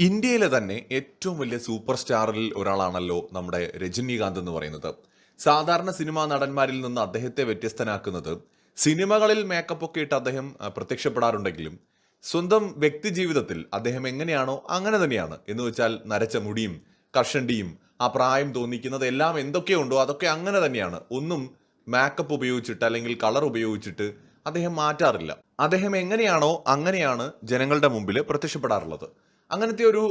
ഇന്ത്യയിലെ തന്നെ ഏറ്റവും വലിയ സൂപ്പർ സ്റ്റാറിൽ ഒരാളാണല്ലോ നമ്മുടെ രജനീകാന്ത് എന്ന് പറയുന്നത്. സാധാരണ സിനിമാ നടന്മാരിൽ നിന്ന് അദ്ദേഹത്തെ വ്യത്യസ്തനാക്കുന്നത് സിനിമകളിൽ മേക്കപ്പ് ഒക്കെ ഇട്ട് അദ്ദേഹം പ്രത്യക്ഷപ്പെടാറുണ്ടെങ്കിലും സ്വന്തം വ്യക്തി ജീവിതത്തിൽ അദ്ദേഹം എങ്ങനെയാണോ അങ്ങനെ തന്നെയാണ്. എന്ന് വെച്ചാൽ നരച്ച മുടിയും കർഷണ്ടിയും ആ പ്രായം തോന്നിക്കുന്നത് എല്ലാം എന്തൊക്കെയുണ്ടോ അതൊക്കെ അങ്ങനെ തന്നെയാണ്. ഒന്നും മേക്കപ്പ് ഉപയോഗിച്ചിട്ട് അല്ലെങ്കിൽ കളർ ഉപയോഗിച്ചിട്ട് അദ്ദേഹം മാറ്റാറില്ല. അദ്ദേഹം എങ്ങനെയാണോ അങ്ങനെയാണ് ജനങ്ങളുടെ മുമ്പിൽ പ്രത്യക്ഷപ്പെടാറുള്ളത്. അങ്ങനത്തെ ഒരു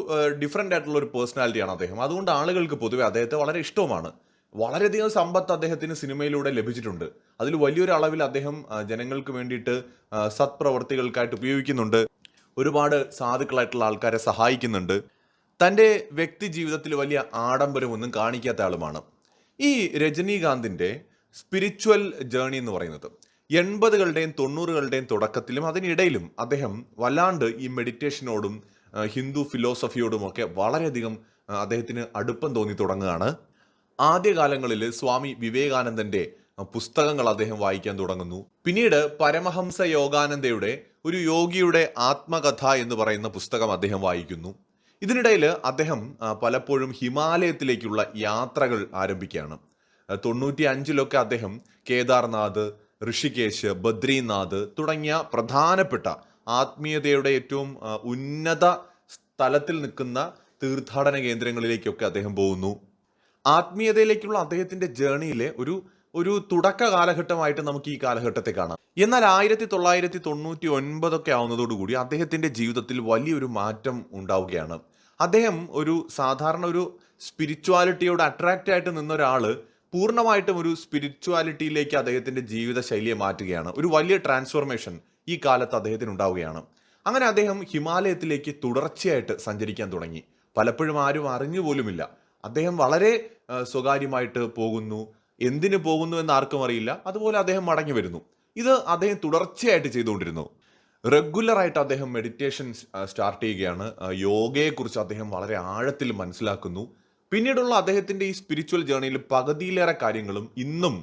ഡിഫറെന്റ് ആയിട്ടുള്ള ഒരു പേഴ്സണാലിറ്റിയാണ് അദ്ദേഹം. അതുകൊണ്ട് ആളുകൾക്ക് പൊതുവെ അദ്ദേഹത്തെ വളരെ ഇഷ്ടവുമാണ്. വളരെയധികം സമ്പത്ത് അദ്ദേഹത്തിന് സിനിമയിലൂടെ ലഭിച്ചിട്ടുണ്ട്. അതിൽ വലിയൊരു അളവിൽ അദ്ദേഹം ജനങ്ങൾക്ക് വേണ്ടിയിട്ട് സത്പ്രവർത്തികൾക്കായിട്ട് ഉപയോഗിക്കുന്നുണ്ട്. ഒരുപാട് സാധുക്കളായിട്ടുള്ള ആൾക്കാരെ സഹായിക്കുന്നുണ്ട്. തന്റെ വ്യക്തി ജീവിതത്തിൽ വലിയ ആഡംബരമൊന്നും കാണിക്കാത്ത ആളുമാണ്. ഈ രജനീകാന്തിന്റെ സ്പിരിച്വൽ ജേണി എന്ന് പറയുന്നത് എൺപതുകളുടെയും തൊണ്ണൂറുകളുടെയും തുടക്കത്തിലും അതിനിടയിലും അദ്ദേഹം വല്ലാണ്ട് ഈ മെഡിറ്റേഷനോടും ഹിന്ദു ഫിലോസഫിയോടുമൊക്കെ വളരെയധികം അദ്ദേഹത്തിന് അടുപ്പം തോന്നി തുടങ്ങുകയാണ്. ആദ്യകാലങ്ങളിൽ സ്വാമി വിവേകാനന്ദന്റെ പുസ്തകങ്ങൾ അദ്ദേഹം വായിക്കാൻ തുടങ്ങുന്നു. പിന്നീട് പരമഹംസ യോഗാനന്ദയുടെ ഒരു യോഗിയുടെ ആത്മകഥ എന്ന് പറയുന്ന പുസ്തകം അദ്ദേഹം വായിക്കുന്നു. ഇതിനിടയിൽ അദ്ദേഹം പലപ്പോഴും ഹിമാലയത്തിലേക്കുള്ള യാത്രകൾ ആരംഭിക്കുകയാണ്. തൊണ്ണൂറ്റി അഞ്ചിലൊക്കെ അദ്ദേഹം കേദാർനാഥ് ഋഷികേശ് ബദ്രീനാഥ് തുടങ്ങിയ പ്രധാനപ്പെട്ട ആത്മീയതയുടെ ഏറ്റവും ഉന്നത സ്ഥലത്തിൽ നിൽക്കുന്ന തീർത്ഥാടന കേന്ദ്രങ്ങളിലേക്കൊക്കെ അദ്ദേഹം പോകുന്നു. ആത്മീയതയിലേക്കുള്ള അദ്ദേഹത്തിന്റെ ജേണിയിലെ ഒരു ഒരു തുടക്ക കാലഘട്ടമായിട്ട് നമുക്ക് ഈ കാലഘട്ടത്തെ കാണാം. എന്നാൽ ആയിരത്തി തൊള്ളായിരത്തി തൊണ്ണൂറ്റി ഒൻപതൊക്കെ ആവുന്നതോടുകൂടി അദ്ദേഹത്തിന്റെ ജീവിതത്തിൽ വലിയൊരു മാറ്റം ഉണ്ടാവുകയാണ്. അദ്ദേഹം ഒരു സാധാരണ ഒരു സ്പിരിച്വാലിറ്റിയോട് അട്രാക്റ്റ് ആയിട്ട് നിന്ന ഒരാൾ പൂർണമായിട്ടും ഒരു സ്പിരിച്വാലിറ്റിയിലേക്ക് അദ്ദേഹത്തിന്റെ ജീവിത ശൈലിയെ മാറ്റുകയാണ്. ഒരു വലിയ ട്രാൻസ്ഫോർമേഷൻ ഈ കാലത്ത് അദ്ദേഹത്തിന് ഉണ്ടാവുകയാണ്. അങ്ങനെ അദ്ദേഹം ഹിമാലയത്തിലേക്ക് തുടർച്ചയായിട്ട് സഞ്ചരിക്കാൻ തുടങ്ങി. പലപ്പോഴും ആരും അറിഞ്ഞു പോലുമില്ല. അദ്ദേഹം വളരെ സ്വകാര്യമായിട്ട് പോകുന്നു. എന്തിനു പോകുന്നു എന്ന് ആർക്കും അറിയില്ല. അതുപോലെ അദ്ദേഹം മടങ്ങി വരുന്നു. ഇത് അദ്ദേഹം തുടർച്ചയായിട്ട് ചെയ്തുകൊണ്ടിരുന്നു. റെഗുലറായിട്ട് അദ്ദേഹം മെഡിറ്റേഷൻ സ്റ്റാർട്ട് ചെയ്യുകയാണ്. യോഗയെക്കുറിച്ച് അദ്ദേഹം വളരെ ആഴത്തിൽ മനസ്സിലാക്കുന്നു. പിന്നീടുള്ള അദ്ദേഹത്തിന്റെ ഈ സ്പിരിച്വൽ ജേർണിയിൽ പകുതിയിലേറെ കാര്യങ്ങളും ഇന്നും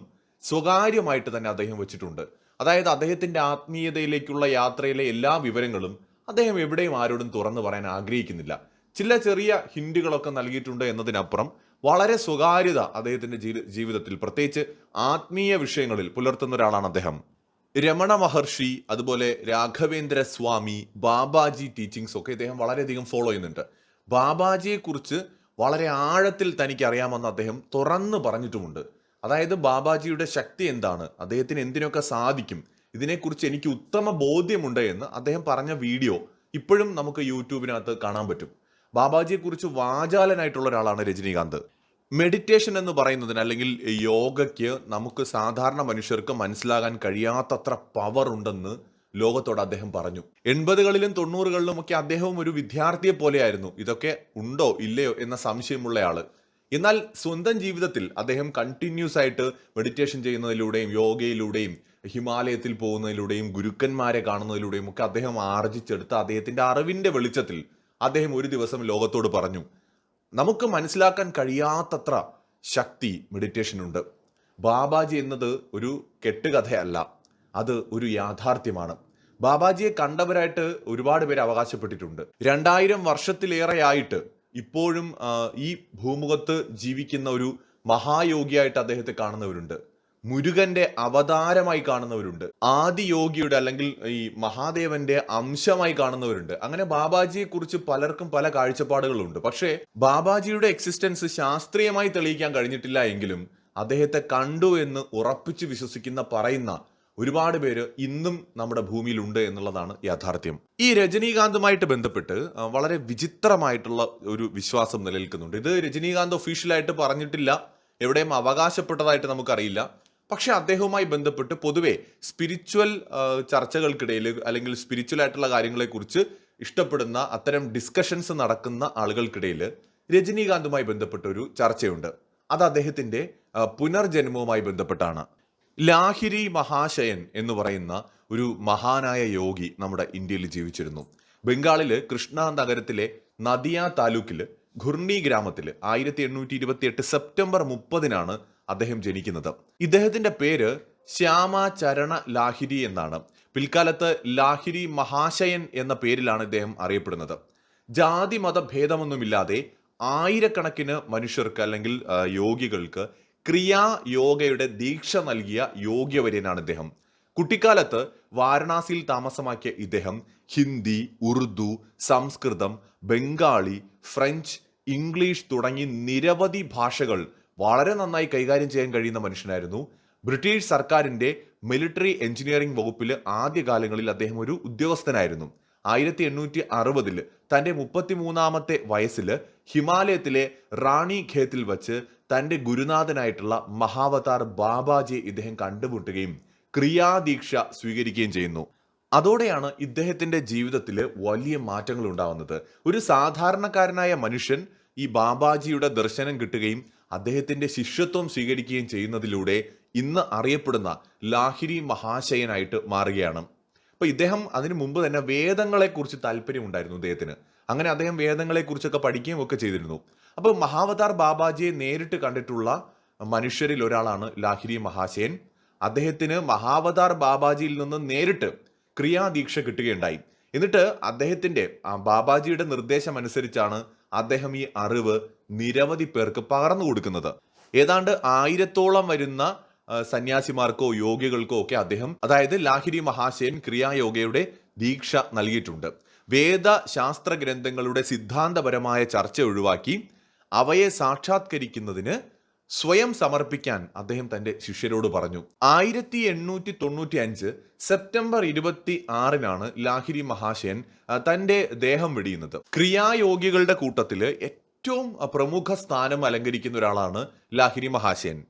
സ്വകാര്യമായിട്ട് തന്നെ അദ്ദേഹം വെച്ചിട്ടുണ്ട്. അതായത് അദ്ദേഹത്തിന്റെ ആത്മീയതയിലേക്കുള്ള യാത്രയിലെ എല്ലാ വിവരങ്ങളും അദ്ദേഹം എവിടെയും ആരോടും തുറന്നു പറയാൻ ആഗ്രഹിക്കുന്നില്ല. ചില ചെറിയ ഹിൻഡുകളൊക്കെ നൽകിയിട്ടുണ്ട് എന്നതിനപ്പുറം വളരെ സ്വകാര്യത അദ്ദേഹത്തിന്റെ ജീവിതത്തിൽ. പ്രത്യേകിച്ച് ആത്മീയ വിഷയങ്ങളിൽ പുലർത്തുന്ന ഒരാളാണ് അദ്ദേഹം. രമണ മഹർഷി അതുപോലെ രാഘവേന്ദ്ര സ്വാമി ബാബാജി ടീച്ചിങ്സ് ഒക്കെ ഇദ്ദേഹം വളരെയധികം ഫോളോ ചെയ്യുന്നുണ്ട്. ബാബാജിയെക്കുറിച്ച് വളരെ ആഴത്തിൽ തനിക്ക് അറിയാമെന്ന് അദ്ദേഹം തുറന്നു പറഞ്ഞിട്ടുമുണ്ട്. അതായത് ബാബാജിയുടെ ശക്തി എന്താണ്? അദ്ദേഹത്തിന് എന്തിനൊക്കെ സാധിക്കും? ഇതിനെക്കുറിച്ച് എനിക്ക് ഉത്തമ ബോധ്യമുണ്ട് എന്ന് അദ്ദേഹം പറഞ്ഞ വീഡിയോ ഇപ്പോഴും നമുക്ക് യൂട്യൂബിനകത്ത് കാണാൻ പറ്റും. ബാബാജിയെക്കുറിച്ച് വാചാലനായിട്ടുള്ള ഒരാളാണ് രജനീകാന്ത്. മെഡിറ്റേഷൻ എന്ന് പറയുന്നതിന് അല്ലെങ്കിൽ യോഗയ്ക്ക് നമുക്ക് സാധാരണ മനുഷ്യർക്ക് മനസ്സിലാകാൻ കഴിയാത്തത്ര പവർ ഉണ്ടെന്ന് ലോകത്തോട് അദ്ദേഹം പറഞ്ഞു. എൺപതുകളിലും തൊണ്ണൂറുകളിലും ഒക്കെ അദ്ദേഹവും ഒരു വിദ്യാർത്ഥിയെ പോലെയായിരുന്നു. ഇതൊക്കെ ഉണ്ടോ? ഇല്ലയോ? എന്ന സംശയമുള്ള ആൾ. എന്നാൽ സ്വന്തം ജീവിതത്തിൽ അദ്ദേഹം കണ്ടിന്യൂസ് ആയിട്ട് മെഡിറ്റേഷൻ ചെയ്യുന്നതിലൂടെയും യോഗയിലൂടെയും ഹിമാലയത്തിൽ പോകുന്നതിലൂടെയും ഗുരുക്കന്മാരെ കാണുന്നതിലൂടെയും ഒക്കെ അദ്ദേഹം ആർജിച്ചെടുത്ത അദ്ദേഹത്തിന്റെ അറിവിന്റെ വെളിച്ചത്തിൽ അദ്ദേഹം ഒരു ദിവസം ലോകത്തോട് പറഞ്ഞു നമുക്ക് മനസ്സിലാക്കാൻ കഴിയാത്തത്ര ശക്തി മെഡിറ്റേഷനുണ്ട് ബാബാജി എന്നത് ഒരു കെട്ടുകഥയല്ല. അത് ഒരു യാഥാർത്ഥ്യമാണ്. ബാബാജിയെ കണ്ടവരായിട്ട് ഒരുപാട് പേര് അവകാശപ്പെട്ടിട്ടുണ്ട്. രണ്ടായിരം വർഷത്തിലേറെയായിട്ട് ഇപ്പോഴും ഈ ഭൂമുഖത്ത് ജീവിക്കുന്ന ഒരു മഹായോഗിയായിട്ട് അദ്ദേഹത്തെ കാണുന്നവരുണ്ട്. മുരുകന്റെ അവതാരമായി കാണുന്നവരുണ്ട്. ആദിയോഗിയുടെ അല്ലെങ്കിൽ ഈ മഹാദേവന്റെ അംശമായി കാണുന്നവരുണ്ട്. അങ്ങനെ ബാബാജിയെ കുറിച്ച് പലർക്കും പല കാഴ്ചപ്പാടുകളുണ്ട്. പക്ഷേ ബാബാജിയുടെ എക്സിസ്റ്റൻസ് ശാസ്ത്രീയമായി തെളിയിക്കാൻ കഴിഞ്ഞിട്ടില്ല എങ്കിലും അദ്ദേഹത്തെ കണ്ടു എന്ന് ഉറപ്പിച്ച് വിശ്വസിക്കുന്ന പറയുന്ന ഒരുപാട് പേര് ഇന്നും നമ്മുടെ ഭൂമിയിലുണ്ട് എന്നുള്ളതാണ് യാഥാർത്ഥ്യം. ഈ രജനീകാന്തുമായിട്ട് ബന്ധപ്പെട്ട് വളരെ വിചിത്രമായിട്ടുള്ള ഒരു വിശ്വാസം നിലനിൽക്കുന്നുണ്ട്. ഇത് രജനീകാന്ത് ഒഫീഷ്യലായിട്ട് പറഞ്ഞിട്ടില്ല. എവിടെയും അവകാശപ്പെട്ടതായിട്ട് നമുക്കറിയില്ല. പക്ഷെ അദ്ദേഹവുമായി ബന്ധപ്പെട്ട് പൊതുവെ സ്പിരിച്വൽ ചർച്ചകൾക്കിടയിൽ അല്ലെങ്കിൽ സ്പിരിച്വൽ ആയിട്ടുള്ള കാര്യങ്ങളെക്കുറിച്ച് ഇഷ്ടപ്പെടുന്ന അത്തരം ഡിസ്കഷൻസ് നടക്കുന്ന ആളുകൾക്കിടയിൽ രജനീകാന്തുമായി ബന്ധപ്പെട്ട ഒരു ചർച്ചയുണ്ട്. അത് അദ്ദേഹത്തിന്റെ പുനർജന്മവുമായി ബന്ധപ്പെട്ടാണ്. ലാഹിരി മഹാശയൻ എന്ന് പറയുന്ന ഒരു മഹാനായ യോഗി നമ്മുടെ ഇന്ത്യയിൽ ജീവിച്ചിരുന്നു. ബംഗാളിൽ കൃഷ്ണ നഗരത്തിലെ നദിയ താലൂക്കിൽ ഖുർണി ഗ്രാമത്തിൽ ആയിരത്തി എണ്ണൂറ്റി ഇരുപത്തി എട്ട് സെപ്റ്റംബർ മുപ്പതിനാണ് അദ്ദേഹം ജനിക്കുന്നത്. ഇദ്ദേഹത്തിന്റെ പേര് ശ്യാമാചരണ ലാഹിരി എന്നാണ്. പിൽക്കാലത്ത് ലാഹിരി മഹാശയൻ എന്ന പേരിലാണ് ഇദ്ദേഹം അറിയപ്പെടുന്നത്. ജാതി മത ഭേദമൊന്നുമില്ലാതെ ആയിരക്കണക്കിന് മനുഷ്യർക്ക് അല്ലെങ്കിൽ യോഗികൾക്ക് ക്രിയാ യോഗയുടെ ദീക്ഷ നൽകിയ യോഗ്യവര്യനാണ് ഇദ്ദേഹം. കുട്ടിക്കാലത്ത് വാരണാസിയിൽ താമസമാക്കിയ ഇദ്ദേഹം ഹിന്ദി ഉറുദു സംസ്കൃതം ബംഗാളി ഫ്രഞ്ച് ഇംഗ്ലീഷ് തുടങ്ങി നിരവധി ഭാഷകൾ വളരെ നന്നായി കൈകാര്യം ചെയ്യാൻ കഴിയുന്ന മനുഷ്യനായിരുന്നു. ബ്രിട്ടീഷ് സർക്കാരിന്റെ മിലിറ്ററി എഞ്ചിനീയറിംഗ് വകുപ്പിൽ ആദ്യകാലങ്ങളിൽ അദ്ദേഹം ഒരു ഉദ്യോഗസ്ഥനായിരുന്നു. ആയിരത്തി എണ്ണൂറ്റി അറുപതിൽ തന്റെ മുപ്പത്തിമൂന്നാമത്തെ വയസ്സിൽ ഹിമാലയത്തിലെ റാണി ഖേത്തിൽ വച്ച് തന്റെ ഗുരുനാഥനായിട്ടുള്ള മഹാവതാർ ബാബാജിയെ ഇദ്ദേഹം കണ്ടുമുട്ടുകയും ക്രിയാദീക്ഷ സ്വീകരിക്കുകയും ചെയ്യുന്നു. അതോടെയാണ് ഇദ്ദേഹത്തിന്റെ ജീവിതത്തിൽ വലിയ മാറ്റങ്ങൾ ഉണ്ടാവുന്നത്. ഒരു സാധാരണക്കാരനായ മനുഷ്യൻ ഈ ബാബാജിയുടെ ദർശനം കിട്ടുകയും അദ്ദേഹത്തിന്റെ ശിഷ്യത്വം സ്വീകരിക്കുകയും ചെയ്യുന്നതിലൂടെ ഇന്ന് അറിയപ്പെടുന്ന ലാഹിരി മഹാശയനായിട്ട് മാറുകയാണ്. അപ്പോൾ ഇദ്ദേഹം അതിനു മുമ്പ് തന്നെ വേദങ്ങളെക്കുറിച്ച് താല്പര്യമുണ്ടായിരുന്നു അദ്ദേഹത്തിന് അങ്ങനെ അദ്ദേഹം വേദങ്ങളെക്കുറിച്ചൊക്കെ പഠിക്കുകയും ഒക്കെ ചെയ്തിരുന്നു. അപ്പോൾ മഹാവതാർ ബാബാജിയെ നേരിട്ട് കണ്ടിട്ടുള്ള മനുഷ്യരിൽ ഒരാളാണ് ലാഹിരി മഹാശയൻ അദ്ദേഹത്തിന് മഹാവതാർ ബാബാജിയിൽ നിന്ന് നേരിട്ട് ക്രിയാദീക്ഷ കിട്ടുകയുണ്ടായി. എന്നിട്ട് അദ്ദേഹത്തിന്റെ ആ ബാബാജിയുടെ നിർദ്ദേശം അനുസരിച്ചാണ് അദ്ദേഹം ഈ അറിവ് നിരവധി പേർക്ക് പകർന്നു കൊടുക്കുന്നത്. ഏതാണ്ട് ആയിരത്തോളം വരുന്ന സന്യാസിമാർക്കോ യോഗികൾക്കോ ഒക്കെ അദ്ദേഹം അതായത് ലാഹിരി മഹാശയൻ ക്രിയായോഗയുടെ ദീക്ഷ നൽകിയിട്ടുണ്ട്. വേദ ശാസ്ത്ര ഗ്രന്ഥങ്ങളുടെ സിദ്ധാന്തപരമായ ചർച്ച ഒഴിവാക്കി അവയെ സാക്ഷാത്കരിക്കുന്നതിന് സ്വയം സമർപ്പിക്കാൻ അദ്ദേഹം തന്റെ ശിഷ്യരോട് പറഞ്ഞു. ആയിരത്തി എണ്ണൂറ്റി തൊണ്ണൂറ്റി അഞ്ച് സെപ്റ്റംബർ ഇരുപത്തി ആറിനാണ് ലാഹിരി മഹാശയൻ തന്റെ ദേഹം വെടിയുന്നത്. ക്രിയായോഗികളുടെ കൂട്ടത്തിൽ ഏറ്റവും പ്രമുഖ സ്ഥാനം അലങ്കരിക്കുന്ന ഒരാളാണ് ലാഹിരി മഹാശയൻ.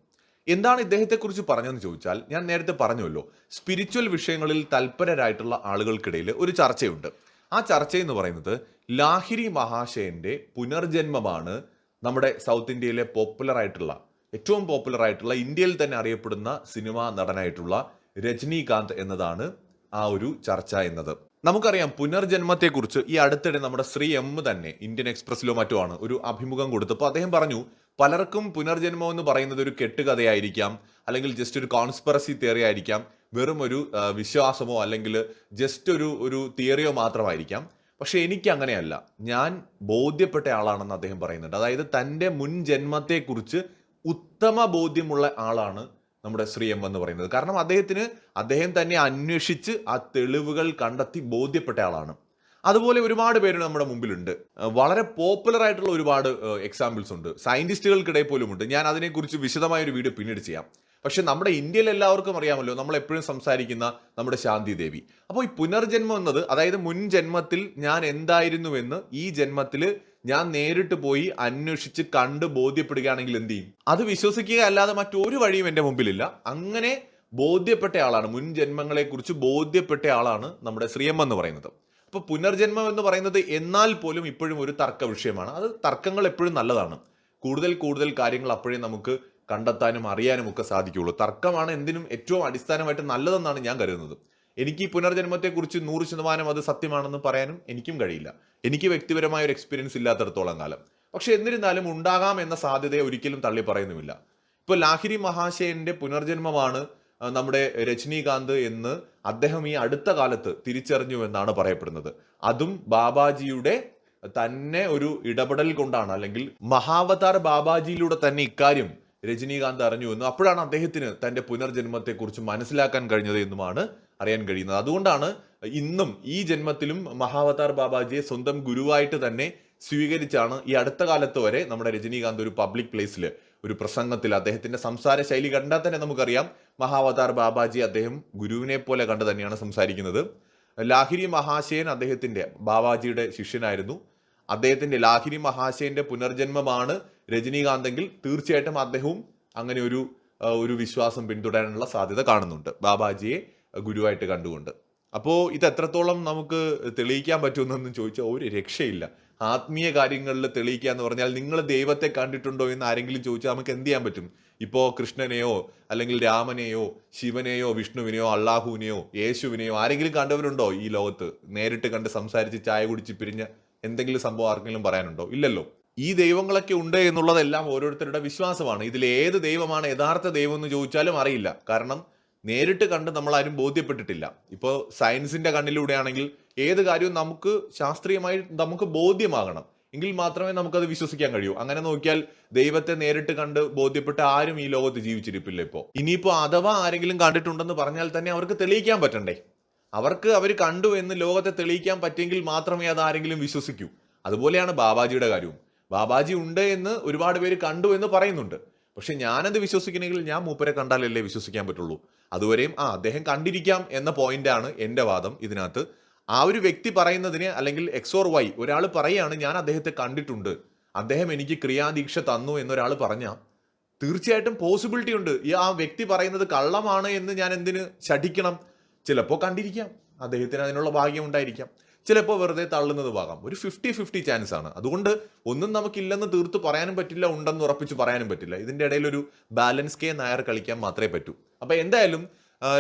എന്താണ് ഇദ്ദേഹത്തെക്കുറിച്ച് പറഞ്ഞതെന്ന് ചോദിച്ചാൽ ഞാൻ നേരത്തെ പറഞ്ഞുവല്ലോ സ്പിരിച്വൽ വിഷയങ്ങളിൽ തൽപരരായിട്ടുള്ള ആളുകൾക്കിടയിൽ ഒരു ചർച്ചയുണ്ട്. ആ ചർച്ച എന്ന് പറയുന്നത് ലാഹിരി മഹാശയന്റെ പുനർജന്മമാണ് നമ്മുടെ സൗത്ത് ഇന്ത്യയിലെ പോപ്പുലർ ആയിട്ടുള്ള ഏറ്റവും പോപ്പുലർ ആയിട്ടുള്ള ഇന്ത്യയിൽ തന്നെ അറിയപ്പെടുന്ന സിനിമാ നടനായിട്ടുള്ള രജനീകാന്ത് എന്നതാണ് ആ ഒരു ചർച്ച എന്നത്. നമുക്കറിയാം പുനർജന്മത്തെക്കുറിച്ച് ഈ അടുത്തിടെ നമ്മുടെ ശ്രീ എം തന്നെ ഇന്ത്യൻ എക്സ്പ്രസിലോ മറ്റോ ആണ് ഒരു അഭിമുഖം കൊടുത്തപ്പോൾ അദ്ദേഹം പറഞ്ഞു പലർക്കും പുനർജന്മം എന്ന് പറയുന്നത് ഒരു കെട്ടുകഥയായിരിക്കാം അല്ലെങ്കിൽ ജസ്റ്റ് ഒരു കോൺസ്പെറസി തിയറി ആയിരിക്കാം വെറും ഒരു വിശ്വാസമോ അല്ലെങ്കിൽ ജസ്റ്റ് ഒരു ഒരു തിയറിയോ മാത്രമായിരിക്കാം. പക്ഷെ എനിക്ക് അങ്ങനെയല്ല. ഞാൻ ബോധ്യപ്പെട്ട ആളാണെന്ന് അദ്ദേഹം പറയുന്നുണ്ട്. അതായത് തന്റെ മുൻ ജന്മത്തെക്കുറിച്ച് ഉത്തമ ബോധ്യമുള്ള ആളാണ് നമ്മുടെ ശ്രീ എം എന്ന് പറയുന്നത്. കാരണം അദ്ദേഹത്തിന് അദ്ദേഹം തന്നെ അന്വേഷിച്ച് ആ തെളിവുകൾ കണ്ടെത്തി ബോധ്യപ്പെട്ട ആളാണ്. അതുപോലെ ഒരുപാട് പേര് നമ്മുടെ മുമ്പിലുണ്ട്. വളരെ പോപ്പുലർ ആയിട്ടുള്ള ഒരുപാട് എക്സാമ്പിൾസ് ഉണ്ട്. സയന്റിസ്റ്റുകൾക്കിടയിൽ പോലും ഉണ്ട് ഞാൻ അതിനെക്കുറിച്ച് വിശദമായ ഒരു വീഡിയോ പിന്നീട് ചെയ്യാം. പക്ഷെ നമ്മുടെ ഇന്ത്യയിൽ എല്ലാവർക്കും അറിയാമല്ലോ നമ്മൾ എപ്പോഴും സംസാരിക്കുന്ന നമ്മുടെ ശാന്തി ദേവി. അപ്പോൾ ഈ പുനർജന്മം എന്നത് അതായത് മുൻ ജന്മത്തിൽ ഞാൻ എന്തായിരുന്നുവെന്ന് ഈ ജന്മത്തിൽ ഞാൻ നേരിട്ട് പോയി അന്വേഷിച്ച് കണ്ട് ബോധ്യപ്പെടുകയാണെങ്കിൽ എന്ത് ചെയ്യും? അത് വിശ്വസിക്കുക അല്ലാതെ മറ്റൊരു വഴിയും എന്റെ മുമ്പിലില്ല. അങ്ങനെ ബോധ്യപ്പെട്ട ആളാണ് മുൻ ജന്മങ്ങളെ കുറിച്ച് ബോധ്യപ്പെട്ട ആളാണ് നമ്മുടെ ശ്രീയമ്മ എന്ന് പറയുന്നത്. അപ്പോൾ പുനർജന്മം എന്ന് പറയുന്നത് എന്നാൽ പോലും ഇപ്പോഴും ഒരു തർക്ക വിഷയമാണ്. അത് തർക്കങ്ങൾ എപ്പോഴും നല്ലതാണ്. കൂടുതൽ കൂടുതൽ കാര്യങ്ങൾ അപ്പോഴേ നമുക്ക് കണ്ടെത്താനും അറിയാനും ഒക്കെ സാധിക്കുകയുള്ളൂ. തർക്കമാണ് എന്തിനും ഏറ്റവും അടിസ്ഥാനമായിട്ട് നല്ലതെന്നാണ് ഞാൻ കരുതുന്നത്. എനിക്ക് ഈ പുനർജന്മത്തെക്കുറിച്ച് നൂറ് ശതമാനം അത് സത്യമാണെന്ന് പറയാനും എനിക്കും കഴിയില്ല. എനിക്ക് വ്യക്തിപരമായ ഒരു എക്സ്പീരിയൻസ് ഇല്ലാത്തടത്തോളം കാലം. പക്ഷെ എന്നിരുന്നാലും ഉണ്ടാകാം എന്ന സാധ്യതയെ ഒരിക്കലും തള്ളി പറയുന്നുമില്ല. ഇപ്പോൾ ലാഹിരി മഹാശയന്റെ പുനർജന്മമാണ് നമ്മുടെ രജനീകാന്ത് എന്ന് അദ്ദേഹം ഈ അടുത്ത കാലത്ത് തിരിച്ചറിഞ്ഞു എന്നാണ് പറയപ്പെടുന്നത്. അതും ബാബാജിയുടെ തന്നെ ഒരു ഇടപെടൽ കൊണ്ടാണ്. അല്ലെങ്കിൽ മഹാവതാർ ബാബാജിയിലൂടെ തന്നെ ഇക്കാര്യം രജനീകാന്ത് അറിഞ്ഞു എന്നും. അപ്പോഴാണ് അദ്ദേഹത്തിന് തന്റെ പുനർജന്മത്തെക്കുറിച്ച് മനസ്സിലാക്കാൻ കഴിഞ്ഞത് എന്നുമാണ് അറിയാൻ കഴിയുന്നത്. അതുകൊണ്ടാണ് ഇന്നും ഈ ജന്മത്തിലും മഹാവതാർ ബാബാജിയെ സ്വന്തം ഗുരുവായിട്ട് തന്നെ സ്വീകരിച്ചാണ് ഈ അടുത്ത കാലത്ത് വരെ നമ്മുടെ രജനീകാന്ത് ഒരു പബ്ലിക് പ്ലേസിൽ ഒരു പ്രസംഗത്തിൽ അദ്ദേഹത്തിന്റെ സംസാര ശൈലി കണ്ടാൽ തന്നെ നമുക്കറിയാം മഹാവതാർ ബാബാജി അദ്ദേഹം ഗുരുവിനെ പോലെ കണ്ട് തന്നെയാണ് സംസാരിക്കുന്നത്. ലാഹിരി മഹാശയൻ അദ്ദേഹത്തിന്റെ ബാബാജിയുടെ ശിഷ്യനായിരുന്നു. അദ്ദേഹത്തിന്റെ ലാഹിരി മഹാശയന്റെ പുനർജന്മമാണ് രജനീകാന്തെങ്കിൽ തീർച്ചയായിട്ടും അദ്ദേഹവും അങ്ങനെ ഒരു ഒരു വിശ്വാസം പിന്തുടരാനുള്ള സാധ്യത കാണുന്നുണ്ട്. ബാബാജിയെ ഗുരുവായിട്ട് കണ്ടുകൊണ്ട്. അപ്പോൾ ഇത് എത്രത്തോളം നമുക്ക് തെളിയിക്കാൻ പറ്റുമെന്നൊന്നും ചോദിച്ചാൽ ഒരു രക്ഷയില്ല. ആത്മീയ കാര്യങ്ങളിൽ തെളിയിക്കുക എന്ന് പറഞ്ഞാൽ നിങ്ങൾ ദൈവത്തെ കണ്ടിട്ടുണ്ടോ എന്ന് ആരെങ്കിലും ചോദിച്ചാൽ നമുക്ക് എന്ത് ചെയ്യാൻ പറ്റും? ഇപ്പോൾ കൃഷ്ണനെയോ അല്ലെങ്കിൽ രാമനെയോ ശിവനെയോ വിഷ്ണുവിനെയോ അള്ളാഹുവിനെയോ യേശുവിനെയോ ആരെങ്കിലും കണ്ടവരുണ്ടോ ഈ ലോകത്ത്? നേരിട്ട് കണ്ട് സംസാരിച്ച് ചായ കുടിച്ച് പിരിഞ്ഞ എന്തെങ്കിലും സംഭവം ആർക്കെങ്കിലും പറയാനുണ്ടോ? ഇല്ലല്ലോ. ഈ ദൈവങ്ങളൊക്കെ ഉണ്ട് എന്നുള്ളതെല്ലാം ഓരോരുത്തരുടെ വിശ്വാസമാണ്. ഇതിൽ ഏത് ദൈവമാണ് യഥാർത്ഥ ദൈവം എന്ന് ചോദിച്ചാലും അറിയില്ല. കാരണം നേരിട്ട് കണ്ട് നമ്മൾ ആരും ബോധ്യപ്പെട്ടിട്ടില്ല. ഇപ്പോൾ സയൻസിന്റെ കണ്ണിലൂടെ ആണെങ്കിൽ ഏത് കാര്യവും നമുക്ക് ശാസ്ത്രീയമായി നമുക്ക് ബോധ്യമാകണം. എങ്കിൽ മാത്രമേ നമുക്കത് വിശ്വസിക്കാൻ കഴിയൂ. അങ്ങനെ നോക്കിയാൽ ദൈവത്തെ നേരിട്ട് കണ്ട് ബോധ്യപ്പെട്ട ആരും ഈ ലോകത്ത് ജീവിച്ചിരിപ്പില്ല ഇപ്പോൾ. ഇനിയിപ്പോൾ അഥവാ ആരെങ്കിലും കണ്ടിട്ടുണ്ടെന്ന് പറഞ്ഞാൽ തന്നെ അവർക്ക് തെളിയിക്കാൻ പറ്റണ്ടേ? അവർക്ക് അവർ കണ്ടു എന്ന് ലോകത്തെ തെളിയിക്കാൻ പറ്റിയെങ്കിൽ മാത്രമേ അത് ആരെങ്കിലും വിശ്വസിക്കൂ. അതുപോലെയാണ് ബാബാജിയുടെ കാര്യവും. ബാബാജി ഉണ്ട് എന്ന് ഒരുപാട് പേര് കണ്ടു എന്ന് പറയുന്നുണ്ട്. പക്ഷെ ഞാനത് വിശ്വസിക്കണമെങ്കിൽ ഞാൻ മൂപ്പരെ കണ്ടാലല്ലേ വിശ്വസിക്കാൻ പറ്റുള്ളൂ. അതുവരെയും ആ അദ്ദേഹം കണ്ടിരിക്കാം എന്ന പോയിന്റാണ് എന്റെ വാദം ഇതിനകത്ത്. ആ ഒരു വ്യക്തി പറയുന്നതിന് അല്ലെങ്കിൽ എക്സ് ഓർ വൈ ഒരാൾ പറയാണ് ഞാൻ അദ്ദേഹത്തെ കണ്ടിട്ടുണ്ട്. അദ്ദേഹം എനിക്ക് ക്രിയാദീക്ഷ തന്നു എന്നൊരാൾ പറഞ്ഞാൽ തീർച്ചയായിട്ടും പോസിബിലിറ്റി ഉണ്ട്. ഈ ആ വ്യക്തി പറയുന്നത് കള്ളമാണ് എന്ന് ഞാൻ എന്തിന് ശഠിക്കണം? ചിലപ്പോൾ കണ്ടിരിക്കാം. അദ്ദേഹത്തിന് അതിനുള്ള ഭാഗ്യം ഉണ്ടായിരിക്കാം. ചിലപ്പോൾ വെറുതെ തള്ളുന്നത് ഭാഗം ഒരു ഫിഫ്റ്റി ഫിഫ്റ്റി ചാൻസ് ആണ്. അതുകൊണ്ട് ഒന്നും നമുക്കില്ലെന്ന് തീർത്ത് പറയാനും പറ്റില്ല ഉണ്ടെന്ന് ഉറപ്പിച്ച് പറയാനും പറ്റില്ല. ഇതിന്റെ ഇടയിൽ ഒരു ബാലൻസ് കെ നായർ കളിക്കാൻ മാത്രമേ പറ്റൂ. അപ്പൊ എന്തായാലും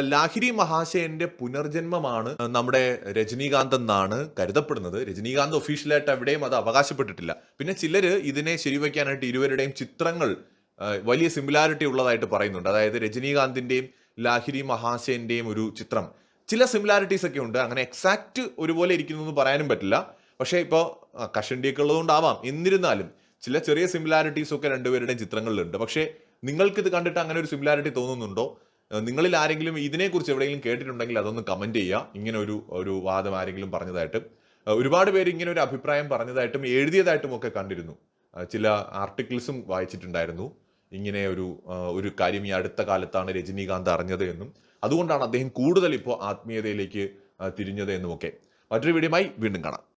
ലാഹിരി മഹാശയന്റെ പുനർജന്മമാണ് നമ്മുടെ രജനീകാന്ത് എന്നാണ് കരുതപ്പെടുന്നത്. രജനീകാന്ത് ഒഫീഷ്യലായിട്ട് എവിടെയും അത് അവകാശപ്പെട്ടിട്ടില്ല. പിന്നെ ചിലര് ഇതിനെ ശരിവെക്കാനായിട്ട് ഇരുവരുടെയും ചിത്രങ്ങൾ വലിയ സിമിലാരിറ്റി ഉള്ളതായിട്ട് പറയുന്നുണ്ട്. അതായത് രജനീകാന്തിന്റെയും ലാഹിരി മഹാസേന്റെയും ഒരു ചിത്രം. ചില സിമിലാരിറ്റീസ് ഒക്കെ ഉണ്ട്. അങ്ങനെ എക്സാക്റ്റ് ഒരുപോലെ ഇരിക്കുന്നു എന്ന് പറയാനും പറ്റില്ല. പക്ഷേ ഇപ്പോൾ കഷണ്ടിയൊക്കെ ഉള്ളതുകൊണ്ടാവാം. എന്നിരുന്നാലും ചില ചെറിയ സിമിലാരിറ്റീസ് ഒക്കെ രണ്ടുപേരുടെയും ചിത്രങ്ങളിലുണ്ട്. പക്ഷേ നിങ്ങൾക്ക് ഇത് കണ്ടിട്ട് അങ്ങനെ ഒരു സിമിലാരിറ്റി തോന്നുന്നുണ്ടോ? നിങ്ങളിൽ ആരെങ്കിലും ഇതിനെക്കുറിച്ച് എവിടെയെങ്കിലും കേട്ടിട്ടുണ്ടെങ്കിൽ അതൊന്ന് കമന്റ് ചെയ്യുക ഇങ്ങനെ ഒരു ഒരു വാദം ആരെങ്കിലും പറഞ്ഞതായിട്ട് ഒരുപാട് പേര് ഇങ്ങനെ ഒരു അഭിപ്രായം പറഞ്ഞതായിട്ടും എഴുതിയതായിട്ടും ഒക്കെ കണ്ടിരുന്നു. ചില ആർട്ടിക്കിൾസും വായിച്ചിട്ടുണ്ടായിരുന്നു. ഇങ്ങനെ ഒരു ഒരു കാര്യം ഈ അടുത്ത കാലത്താണ് രജനീകാന്ത് അറിഞ്ഞത് എന്നും അതുകൊണ്ടാണ് അദ്ദേഹം കൂടുതൽ ഇപ്പോൾ ആത്മീയതയിലേക്ക് തിരിഞ്ഞത് എന്നുമൊക്കെ. മറ്റൊരു വീഡിയോയുമായി വീണ്ടും കാണാം.